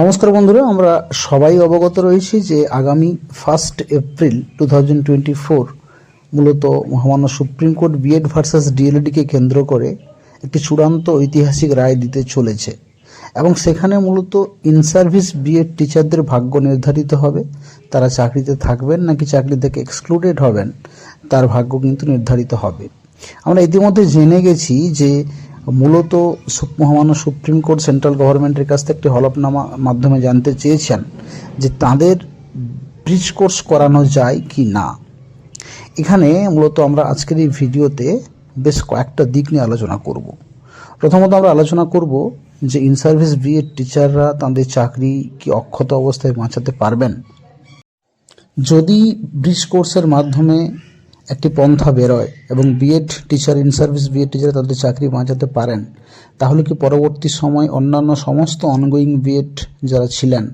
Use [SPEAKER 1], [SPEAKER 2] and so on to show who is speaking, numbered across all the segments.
[SPEAKER 1] নমস্কার বন্ধুরা, আমরা সবাই অবগত রয়েছি যে আগামী first April two thousand twenty four মূলত মহামান্য supreme court B Ed versus ডিএলডিকে কেন্দ্র করে একটি চূড়ান্ত ঐতিহাসিক রায় দিতে চলেছে এবং সেখানে মূলত ইন সার্ভিস বিএড টিচারদের ভাগ্য নির্ধারিত হবে। তারা চাকরিতে থাকবেন নাকি চাকরি থেকে এক্সক্লুডেড হবেন, তার ভাগ্য কিন্তু নির্ধারিত হবে। আমরা ইতিমধ্যে জেনে গেছি যে মূলত মহামান্য সুপ্রিম কোর্ট, সেন্ট্রাল গভর্নমেন্টের কাছ থেকে একটি হলফনামা মাধ্যমে জানতে চেয়েছেন যে তাদের ব্রিজ কোর্স করানো যায় কি না। এখানে মূলত আমরা আজকের এই ভিডিওতে বেশ কয়েকটা দিক নিয়ে আলোচনা করব। প্রথমত আমরা আলোচনা করব যে ইন সার্ভিস বিএড টিচাররা তাদের চাকরি কি অক্ষত অবস্থায় বাঁচাতে পারবেন। যদি ব্রিজ কোর্সের মাধ্যমে একটি পন্থা বেরোয় এবং B Ed teacher in service B Ed teacher তাদের চাকরি বাঁচাতে পারেন, তাহলে কি পরবর্তী সময় অন্যান্য সমস্ত অনগোয়িং বিএড যারা ছিলেন,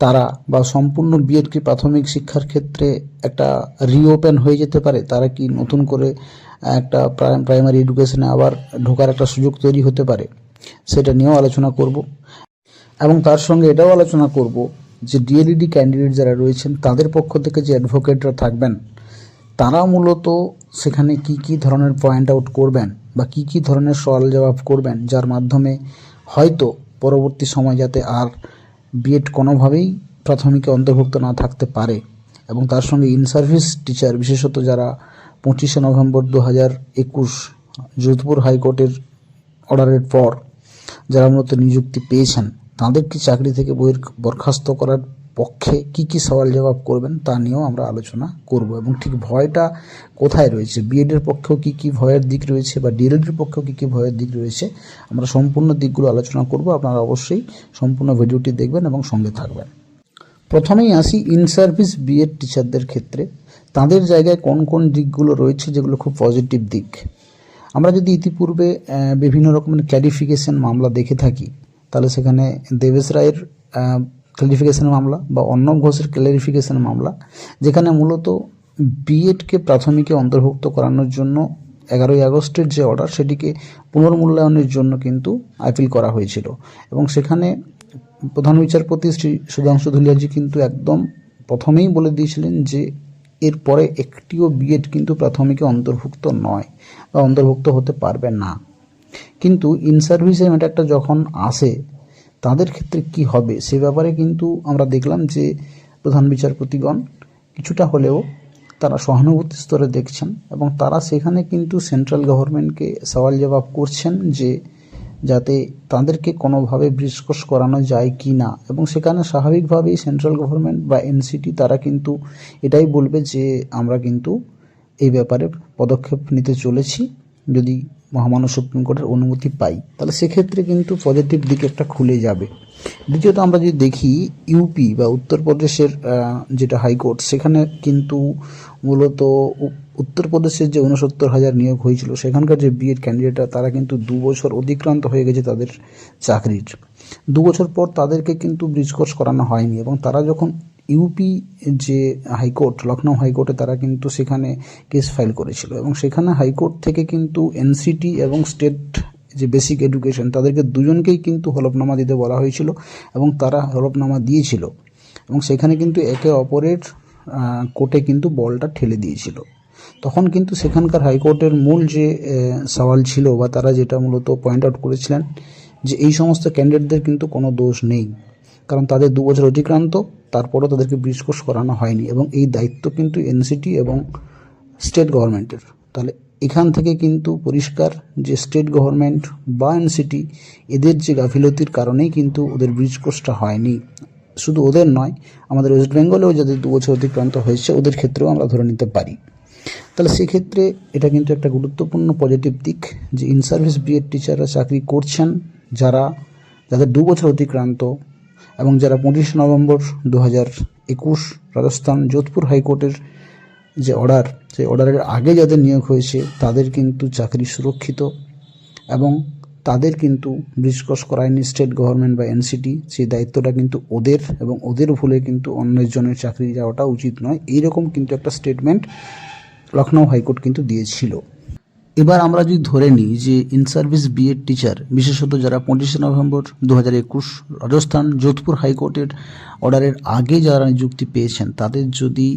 [SPEAKER 1] তারা বা সম্পূর্ণ বিএড কি প্রাথমিক শিক্ষার ক্ষেত্রে একটা রিওপেন হয়ে যেতে পারে? তারা কি নতুন করে একটা প্রাইমারি এডুকেশনে আবার ঢোকার একটা সুযোগ তৈরি হতে পারে? সেটা নিয়েও আলোচনা করব। এবং তার সঙ্গে এটাও আলোচনা করব যে ডিএলইডি ক্যান্ডিডেট যারা রয়েছেন, তাদের পক্ষ থেকে যে অ্যাডভোকেটরা থাকবেন তারা মূলত সেখানে কি কি ধরনের পয়েন্ট আউট করবেন বা কি কি ধরনের সওয়াল জবাব করবেন, যার মাধ্যমে হয়তো পরবর্তী সময় যাতে আর বিএড কোনোভাবেই প্রাথমিকে অন্তর্ভুক্ত না থাকতে পারে। এবং তার সঙ্গে ইন সার্ভিস টিচার বিশেষত যারা পঁচিশে নভেম্বর দু হাজার একুশ যোধপুর হাইকোর্টের অর্ডারের পর যারা মূলত নিযুক্তি পেয়েছেন তাদের কি চাকরি থেকে বহির বরখাস্ত করার পক্ষে কি কি সওয়াল জবাব করবেন তা নিয়েও আমরা আলোচনা করব এবং ঠিক ভয়টা কোথায় রয়েছে? বিএডের পক্ষেও কি কি ভয়ের দিক রয়েছে বা ডিএলএডের পক্ষেও কি কি ভয়ের দিক রয়েছে? আমরা সম্পূর্ণ দিকগুলো আলোচনা করব। আপনারা অবশ্যই সম্পূর্ণ ভিডিওটি দেখবেন এবং সঙ্গে থাকবেন। প্রথমেই আসি ইন সার্ভিস বিএড টিচারদের ক্ষেত্রে। তাদের জায়গায় কোন কোন দিকগুলো রয়েছে যেগুলো খুব পজিটিভ দিক? আমরা যদি ইতিপূর্বে বিভিন্ন রকমের ক্ল্যারিফিকেশন মামলা দেখে থাকি, তাহলে সেখানে দেবেশ রায়ের ক্ল্যারিফিকেশন মামলা বা অর্ণব ঘোষের ক্ল্যারিফিকেশন মামলা, যেখানে মূলত বিএডকে প্রাথমিকে অন্তর্ভুক্ত করানোর জন্য এগারোই আগস্টের যে অর্ডার সেটিকে পুনর্মূল্যায়নের জন্য কিন্তু আপিল করা হয়েছিল। এবং সেখানে প্রধান বিচারপতি শ্রী সুধাংশু ধুলিয়াজি কিন্তু একদম প্রথমেই বলে দিয়েছিলেন যে এরপরে একটিও বিএড কিন্তু প্রাথমিকে অন্তর্ভুক্ত নয় বা অন্তর্ভুক্ত হতে পারবে না। কিন্তু ইন সার্ভিসের ম্যাটারটা যখন আসে তাদের ক্ষেত্রে কি হবে সে ব্যাপারে কিন্তু আমরা দেখলাম যে প্রধান বিচারপতিগণ কিছুটা হলেও তারা সহানুভূতি স্তরে দেখছেন এবং তারা সেখানে কিন্তু সেন্ট্রাল গভর্নমেন্টকে সওয়াল জবাব করছেন যে যাতে তাদেরকে কোনোভাবে বৃষ্কস করানো যায় কি না। এবং সেখানে স্বাভাবিকভাবেই সেন্ট্রাল গভর্নমেন্ট বা এনসিটি তারা কিন্তু এটাই বলবে যে আমরা কিন্তু এই ব্যাপারে পদক্ষেপ নিতে চলেছি। যদি মহামান্য সুপ্রিম কোর্টের অনুমতি পাই, তাহলে সেক্ষেত্রে কিন্তু পজিটিভ দিক একটা খুলে যাবে। দ্বিতীয়ত আমরা যদি দেখি, ইউপি বা উত্তরপ্রদেশের যেটা হাইকোর্ট, সেখানে কিন্তু মূলত উত্তরপ্রদেশের যে উনসত্তর হাজার নিয়োগ হয়েছিল, সেখানকার যে বিএড ক্যান্ডিডেটরা তারা কিন্তু দু বছর অতিক্রান্ত হয়ে গেছে তাদের চাকরির। দু বছর পর তাদেরকে কিন্তু ব্রিজ কোর্স করানো হয়নি এবং তারা যখন ইউপি যে হাইকোর্ট লখনৌ হাইকোর্টে তারা কিন্তু সেখানে কেস ফাইল করেছিল এবং সেখানে হাইকোর্ট থেকে কিন্তু এনসিটি এবং স্টেট যে বেসিক এডুকেশন তাদেরকে দুজনকেই কিন্তু হলফনামা দিতে বলা হয়েছিল এবং তারা হলফনামা দিয়েছিল এবং সেখানে কিন্তু একে অপরের কোর্টে কিন্তু বলটা ঠেলে দিয়েছিল। তখন কিন্তু সেখানকার হাইকোর্টের মূল যে সওয়াল ছিল বা তারা যেটা মূলত পয়েন্ট আউট করেছিলেন যে এই সমস্ত ক্যান্ডিডেটদের কিন্তু কোনো দোষ নেই। কারণ তাদের দু বছর অতিক্রান্ত, তারপরও তাদেরকে ব্রিজ কোর্স করানো হয়নি এবং এই দায়িত্ব কিন্তু এনসিটি এবং স্টেট গভর্নমেন্টের। তাহলে এখান থেকে কিন্তু পরিষ্কার যে স্টেট গভর্নমেন্ট বা এনসিটি, এদের যে গাফিলতির কারণেই কিন্তু ওদের ব্রিজ কোর্সটা হয়নি। শুধু ওদের নয়, আমাদের ওয়েস্ট বেঙ্গলেও যাদের দু বছর অতিক্রান্ত হয়েছে, ওদের ক্ষেত্রেও আমরা ধরে নিতে পারি। তাহলে সেক্ষেত্রে এটা কিন্তু একটা গুরুত্বপূর্ণ পজিটিভ দিক যে ইন সার্ভিস বিএড টিচাররা চাকরি করছেন, যারা, যাদের দু বছর অতিক্রান্ত এবং যারা পঁচিশে নভেম্বর দু হাজার একুশ রাজস্থান যোধপুর হাইকোর্টের যে অর্ডার, সেই অর্ডারের আগে যাদের নিয়োগ হয়েছে, তাদের কিন্তু চাকরি সুরক্ষিত এবং তাদের কিন্তু ব্রিজকস করায়নি স্টেট গভর্নমেন্ট বা এনসিটি। সেই দায়িত্বটা কিন্তু ওদের এবং ওদের ভুলে কিন্তু অন্য অন্যজনের চাকরি যাওয়াটা উচিত নয়। এইরকম কিন্তু একটা স্টেটমেন্ট লখনৌ হাইকোর্ট কিন্তু দিয়েছিল। এবার আমরা যদি ধরে নিই যে ইন সার্ভিস বিএড টিচার বিশেষত যারা পঁচিশে নভেম্বর দু হাজার একুশ রাজস্থান যোধপুর হাইকোর্টের অর্ডারের আগে যারা নিযুক্তি পেয়েছেন, তাদের যদি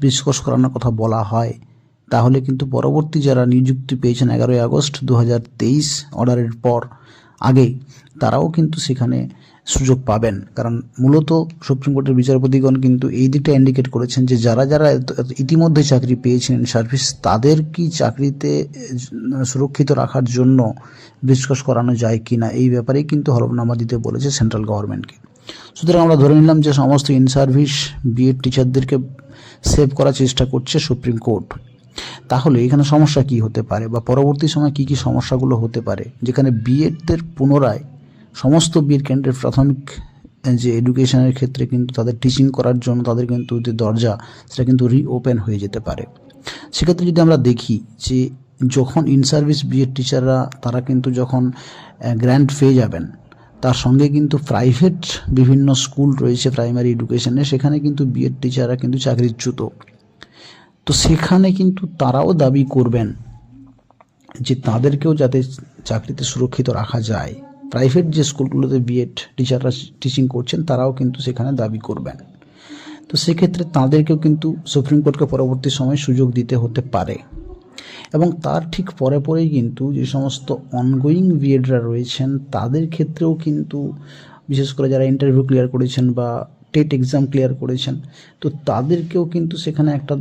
[SPEAKER 1] বিস্কোষ করানোর কথা বলা হয়, তাহলে কিন্তু পরবর্তী যারা নিযুক্তি পেয়েছেন এগারোই আগস্ট দু হাজার তেইশ অর্ডারের পর আগে তারাও কিন্তু সেখানে সুযোগ পাবেন। কারণ মূলত সুপ্রিম কোর্টের বিচারপতিগণ কিন্তু এই দিকটা ইন্ডিকেট করেছেন যে যারা যারা ইতিমধ্যে চাকরি পেয়েছেন সার্ভিস, তাদের কি চাকরিতে সুরক্ষিত রাখার জন্য ডিসকাস করানো যায় কি না এই ব্যাপারেই কিন্তু হলফনামা দিতে বলেছে সেন্ট্রাল গভর্নমেন্টকে সুতরাং আমরা ধরে নিলাম যে সমস্ত ইন সার্ভিস বিএড টিচারদেরকে সেভ করার চেষ্টা করছে সুপ্রিম কোর্ট। তাহলে এখানে সমস্যা কি হতে পারে বা পরবর্তী সময় কি কি সমস্যাগুলো হতে পারে? যেখানে বিএডদের পুনরায় সমস্ত বিএড ক্যান্ডিডেট প্রাথমিক যে এডুকেশনের ক্ষেত্রে কিন্তু তাদের টিচিং করার জন্য তাদের কিন্তু যে দরজা, সেটা কিন্তু রিওপেন হয়ে যেতে পারে। সেক্ষেত্রে যদি আমরা দেখি যে যখন ইন সার্ভিস বিএড টিচাররা তারা কিন্তু যখন গ্র্যান্ট পেয়ে যাবেন, তার সঙ্গে কিন্তু প্রাইভেট বিভিন্ন স্কুল রয়েছে প্রাইমারি এডুকেশনে সেখানে কিন্তু বিএড টিচাররা কিন্তু চাকরিচ্যুত। তো সেখানে কিন্তু তারাও দাবি করবেন যে তাদেরকেও যাতে চাকরিতে সুরক্ষিত রাখা যায়। প্রাইভেট যে স্কুলগুলোতে বিএড টিচাররা টিচিং করছেন, তারাও কিন্তু সেখানে দাবি করবেন। তো সেক্ষেত্রে তাঁদেরকেও কিন্তু সুপ্রিম কোর্টকে পরবর্তী সময় সুযোগ দিতে হতে পারে। এবং তার ঠিক পরে পরেই কিন্তু যে সমস্ত অনগোয়িং বিএডরা রয়েছেন, তাদের ক্ষেত্রেও কিন্তু বিশেষ করে যারা ইন্টারভিউ ক্লিয়ার করেছেন বা টেট এক্সাম ক্লিয়ার করেছেন, তো তাদেরকেও কিন্তু সেখানে একটা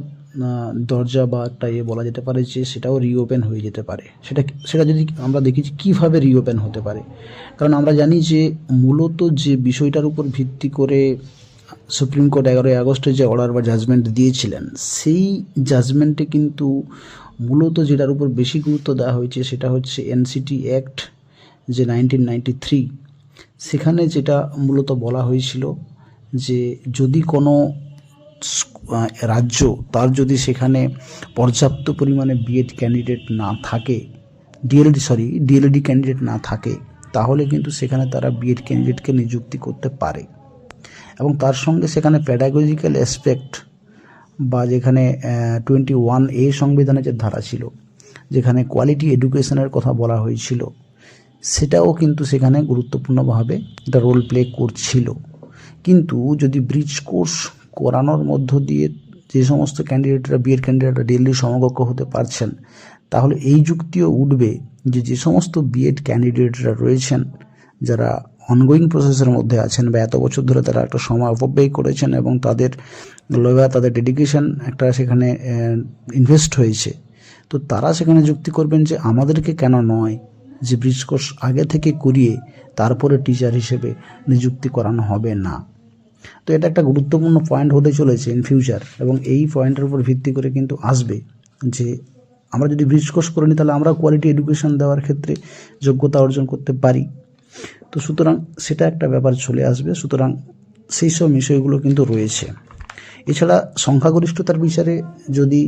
[SPEAKER 1] দরজা বা একটা ইয়ে বলা যেতে পারে যে সেটাও রিওপেন হয়ে যেতে পারে। সেটা সেটা যদি আমরা দেখি যে কীভাবে রিওপেন হতে পারে। কারণ আমরা জানি যে মূলত যে বিষয়টার উপর ভিত্তি করে সুপ্রিম কোর্ট এগারোই আগস্টে যে অর্ডার বা জাজমেন্ট দিয়েছিলেন, সেই জাজমেন্টে কিন্তু মূলত যেটার উপর বেশি গুরুত্ব দেওয়া হয়েছে সেটা হচ্ছে এনসিটি অ্যাক্ট যে নাইনটিন নাইনটি থ্রি সেখানে যেটা মূলত বলা হয়েছিল যে যদি কোনো রাজ্য, তার যদি সেখানে পর্যাপ্ত পরিমাণে বিএড ক্যান্ডিডেট না থাকে ডিএলডি সরি ডিএলডি ক্যান্ডিডেট না থাকে, তাহলে কিন্তু সেখানে তারা বিএড ক্যান্ডিডেটকে নিযুক্তি করতে পারে। এবং তার সঙ্গে সেখানে প্যাডাগজিক্যাল অ্যাসপেক্ট বা যেখানে টোয়েন্টি ওয়ান এ সংবিধানের যে ধারা ছিল, যেখানে কোয়ালিটি এডুকেশনের কথা বলা হয়েছিল, সেটাও কিন্তু সেখানে গুরুত্বপূর্ণভাবে একটা রোল প্লে করছিল। কিন্তু যদি ব্রিজ কোর্স করানোর মধ্য দিয়ে যে সমস্ত ক্যান্ডিডেটরা বিএড ক্যান্ডিডেটরা ডেলি সমকক্ষ হতে পারছেন, তাহলে এই যুক্তিও উঠবে যে যে সমস্ত বিএড ক্যান্ডিডেটরা রয়েছেন, যারা অনগোয়িং প্রসেসের মধ্যে আছেন বা এত বছর ধরে তারা একটা সময় অপব্যয় করেছেন এবং তাদের লয়া তাদের ডেডিকেশন একটা সেখানে ইনভেস্ট হয়েছে, তো তারা সেখানে যুক্তি করবেন যে আমাদেরকে কেন নয় যে ব্রিজ কোর্স আগে থেকে করিয়ে তারপরে টিচার হিসেবে নিযুক্তি করানো হবে না। তো এটা একটা গুরুত্বপূর্ণ পয়েন্ট হতে চলেছে ইন ফিউচার এবং এই পয়েন্টের উপর ভিত্তি করে কিন্তু আসবে যে আমরা যদি ব্রিজ কোর্স করে নিই তাহলে আমরা কোয়ালিটি এডুকেশন দেওয়ার ক্ষেত্রে যোগ্যতা অর্জন করতে পারি। তো সুতরাং সেটা একটা ব্যাপার চলে আসবে। সুতরাং সেই সব বিষয়গুলো কিন্তু রয়েছে। এছাড়া সংখ্যাগরিষ্ঠতার বিচারে যদি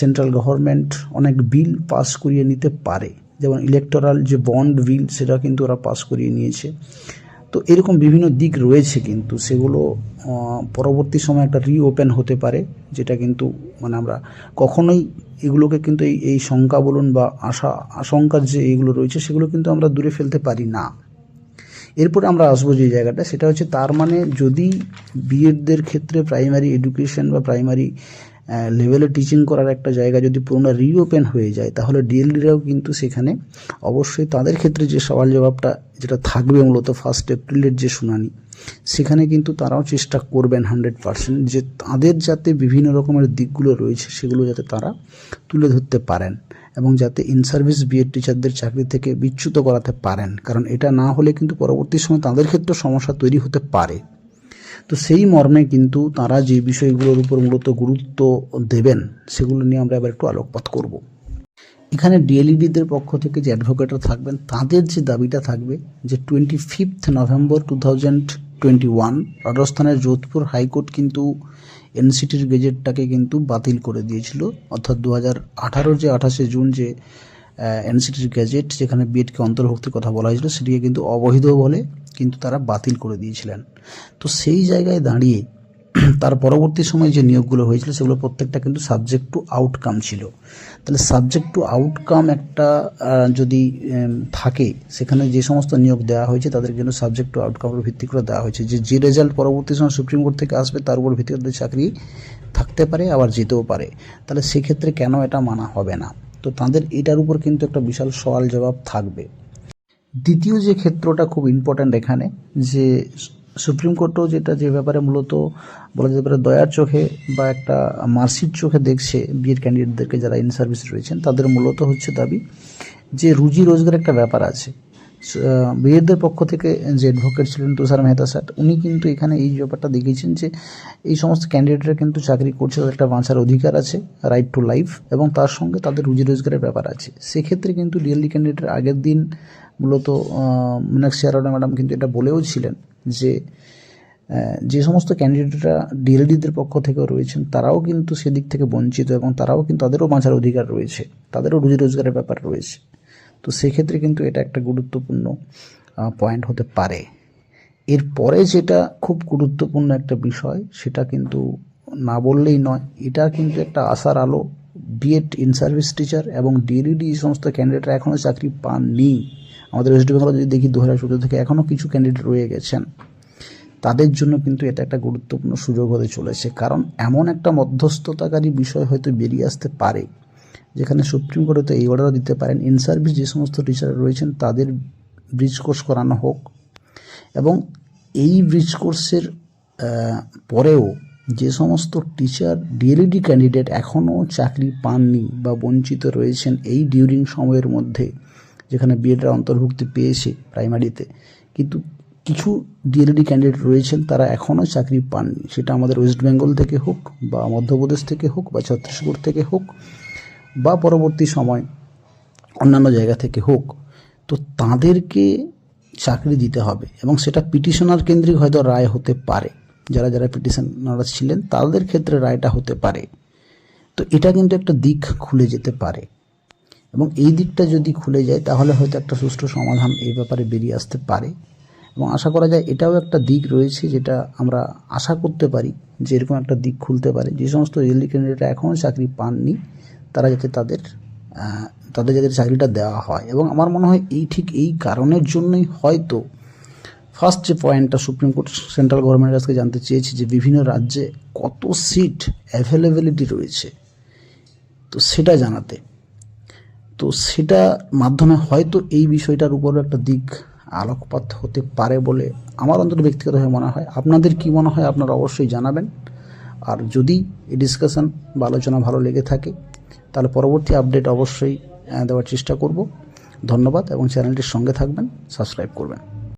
[SPEAKER 1] সেন্ট্রাল গভর্নমেন্ট অনেক বিল পাস করিয়ে নিতে পারে, যেমন ইলেকটোরাল যে বন্ড বিল সেটা কিন্তু ওরা পাস করিয়ে নিয়েছে। তো এরকম বিভিন্ন দিক রয়েছে কিন্তু সেগুলো পরবর্তী সময় একটা রিওপেন হতে পারে, যেটা কিন্তু মানে আমরা কখনোই এগুলোকে কিন্তু এই এই শঙ্কা বলুন বা আশা, আশঙ্কার যে এগুলো রয়েছে সেগুলো কিন্তু আমরা দূরে ফেলতে পারি না। এরপরে আমরা আসব যে জায়গাটা, সেটা হচ্ছে তার মানে যদি বিএডদের ক্ষেত্রে প্রাইমারি এডুকেশন বা প্রাইমারি লেভেলে টিচিং করার একটা জায়গা যদি পুরোনো রিওপেন হয়ে যায়, তাহলে ডিএলডিরাও কিন্তু সেখানে অবশ্যই তাদের ক্ষেত্রে যে সওয়াল জবাবটা যেটা থাকবে মূলত ফার্স্ট এপ্রিলের যে শুনানি, সেখানে কিন্তু তারাও চেষ্টা করবেন হান্ড্রেড পার্সেন্ট যে তাদের যাতে বিভিন্ন রকমের দিকগুলো রয়েছে, সেগুলো যাতে তারা তুলে ধরতে পারেন এবং যাতে ইন সার্ভিস বিএড টিচারদের চাকরি থেকে বিচ্যুত করাতে পারেন। কারণ এটা না হলে কিন্তু পরবর্তী সময় তাদের ক্ষেত্রে সমস্যা তৈরি হতে পারে। তো সেই মর্মে কিন্তু তারা যে বিষয়গুলোর উপর মূলত গুরুত্ব দেবেন, সেগুলো নিয়ে আমরা এবার একটু আলোকপাত করব। এখানে ডিএলইডিদের পক্ষ থেকে যে অ্যাডভোকেটরা থাকবেন, তাদের যে দাবিটা থাকবে যে twenty fifth November two thousand twenty one রাজস্থানের যোধপুর হাইকোর্ট কিন্তু এনসিটির গেজেটটাকে কিন্তু বাতিল করে দিয়েছিল। অর্থাৎ দু হাজার আঠারোর যে আঠাশে জুন যে এনসিটির গ্যাজেট যেখানে বিএডকে অন্তর্ভুক্তির কথা বলা হয়েছিল, সেটিকে কিন্তু অবৈধ বলে কিন্তু তারা বাতিল করে দিয়েছিলেন। তো সেই জায়গায় দাঁড়িয়ে তার পরবর্তী সময়ে যে নিয়োগগুলো হয়েছিল, সেগুলো প্রত্যেকটা কিন্তু সাবজেক্ট টু আউটকাম ছিল। তাহলে সাবজেক্ট টু আউটকাম একটা যদি থাকে, সেখানে যে সমস্ত নিয়োগ দেওয়া হয়েছে, তাদের কিন্তু সাবজেক্ট টু আউটকামের ভিত্তি করে দেওয়া হয়েছে। যে যে রেজাল্ট পরবর্তী সময় সুপ্রিম কোর্ট থেকে আসবে, তার উপর ভিত্তি করে চাকরি থাকতে পারে, আবার যেতেও পারে। তাহলে সেক্ষেত্রে কেন এটা মানা হবে না? তো তাদের এটার উপর কিন্তু একটা বিশাল সওয়াল জবাব থাকবে। দ্বিতীয় যে ক্ষেত্রটা খুব ইম্পর্ট্যান্ট এখানে, যে সুপ্রিম কোর্টও যেটা যে ব্যাপারে মূলত বলা যেতে পারে দয়ার চোখে বা একটা মার্সির চোখে দেখছে বিয়ের ক্যান্ডিডেটদেরকে যারা ইন সার্ভিস রয়েছেন, তাদের মূলত হচ্ছে দাবি যে রুজি রোজগার একটা ব্যাপার আছে। বিয়েদের পক্ষ থেকে যে অ্যাডভোকেট ছিলেন তুষার মেহতা স্যার, উনি কিন্তু এখানে এই ব্যাপারটা দেখিয়েছেন যে এই সমস্ত ক্যান্ডিডেটরা কিন্তু চাকরি করছে, তাদের একটা বাঁচার অধিকার আছে রাইট টু লাইফ এবং তার সঙ্গে তাদের রুজি রোজগারের ব্যাপার আছে। সেক্ষেত্রে কিন্তু ডিএলডি ক্যান্ডিডেটের আগের দিন মূলত মীনাক্ষী আরোরা ম্যাডাম কিন্তু এটা বলেও ছিলেন যে যে সমস্ত ক্যান্ডিডেটরা ডিএলডিদের পক্ষ থেকে রয়েছেন, তারাও কিন্তু সেদিক থেকে বঞ্চিত এবং তারাও কিন্তু তাদেরও বাঁচার অধিকার রয়েছে, তাদেরও রুজি রোজগারের ব্যাপার রয়েছে। তো সেক্ষেত্রে কিন্তু এটা একটা গুরুত্বপূর্ণ পয়েন্ট হতে পারে। এরপরে যেটা খুব গুরুত্বপূর্ণ একটা বিষয়, সেটা কিন্তু না বললেই নয়, এটা কিন্তু একটা আশার আলো। B Ed in service teacher এবং ডিএলইডি এই সমস্ত ক্যান্ডিডেটরা এখনও চাকরি পাননি। আমাদের ওয়েস্ট বেঙ্গলে যদি দেখি দু হাজার চোদ্দ থেকে এখনও কিছু ক্যান্ডিডেট রয়ে গেছেন। তাদের জন্য কিন্তু এটা একটা গুরুত্বপূর্ণ সুযোগ হতে চলেছে। কারণ এমন একটা মধ্যস্থতাকারী বিষয় হয়তো বেরিয়ে আসতে পারে। যেখানে সুপ্রিম কোর্ট এই অর্ডারও দিতে পারেন। ইন সার্ভিস যে সমস্ত টিচার রয়েছেন, তাদের ব্রিজ কোর্স করানো হোক। এবং এই ব্রিজ কোর্সের পরেও যে সমস্ত টিচার ডিএলইডি ক্যান্ডিডেট এখনও চাকরি পাননি বা বঞ্চিত রয়েছেন এই ডিউরিং সময়ের মধ্যে, যেখানে বিএডরা অন্তর্ভুক্তি পেয়েছে প্রাইমারিতে কিন্তু কিছু ডিএলইডি ক্যান্ডিডেট রয়েছেন, তারা এখনও চাকরি পাননি। সেটা আমাদের ওয়েস্ট বেঙ্গল থেকে হোক বা মধ্যপ্রদেশ থেকে হোক বা ছত্তিশগড় থেকে হোক বা পরবর্তী সময় অন্যান্য জায়গা থেকে হোক, তো তাদেরকে চাকরি দিতে হবে। এবং সেটা পিটিশনার কেন্দ্রিক হয়তো রায় হতে পারে। যারা যারা পিটিশনাররা ছিলেন, তাদের ক্ষেত্রে রায়টা হতে পারে। তো এটা কিন্তু একটা দিক খুলে যেতে পারে। এবং এই দিকটা যদি খুলে যায়, তাহলে হয়তো একটা সুষ্ঠু সমাধান এই ব্যাপারে বেরিয়ে আসতে পারে। এবং আশা করা যায় এটাও একটা দিক রয়েছে যেটা আমরা আশা করতে পারি যে এরকম একটা দিক খুলতে পারে। যে সমস্ত রেলি ক্যান্ডিডেটরা এখনও চাকরি পাননি তারা যাতে তাদের তাদের যাদের চাকরিটা দেওয়া হয়। এবং আমার মনে হয় এই ঠিক এই কারণের জন্যই হয়তো ফার্স্ট যে পয়েন্টটা সুপ্রিম কোর্ট সেন্ট্রাল গভর্নমেন্টের কাছে জানতে চেয়েছি যে বিভিন্ন রাজ্যে কত সিট অ্যাভেলেবিলিটি রয়েছে। তো সেটা জানাতে। তো সেটা মাধ্যমে হয়তো এই বিষয়টার উপরও একটা দিক আলোকপাত হতে পারে বলে আমার অন্তত ব্যক্তিগতভাবে মনে হয়। আপনাদের কি মনে হয় আপনারা অবশ্যই জানাবেন। আর যদি এই ডিসকাশন বা আলোচনা ভালো লেগে থাকে তাহলে পরবর্তী আপডেট অবশ্যই দেওয়ার চেষ্টা করব। ধন্যবাদ এবং চ্যানেলটির সঙ্গে থাকবেন সাবস্ক্রাইব করবেন।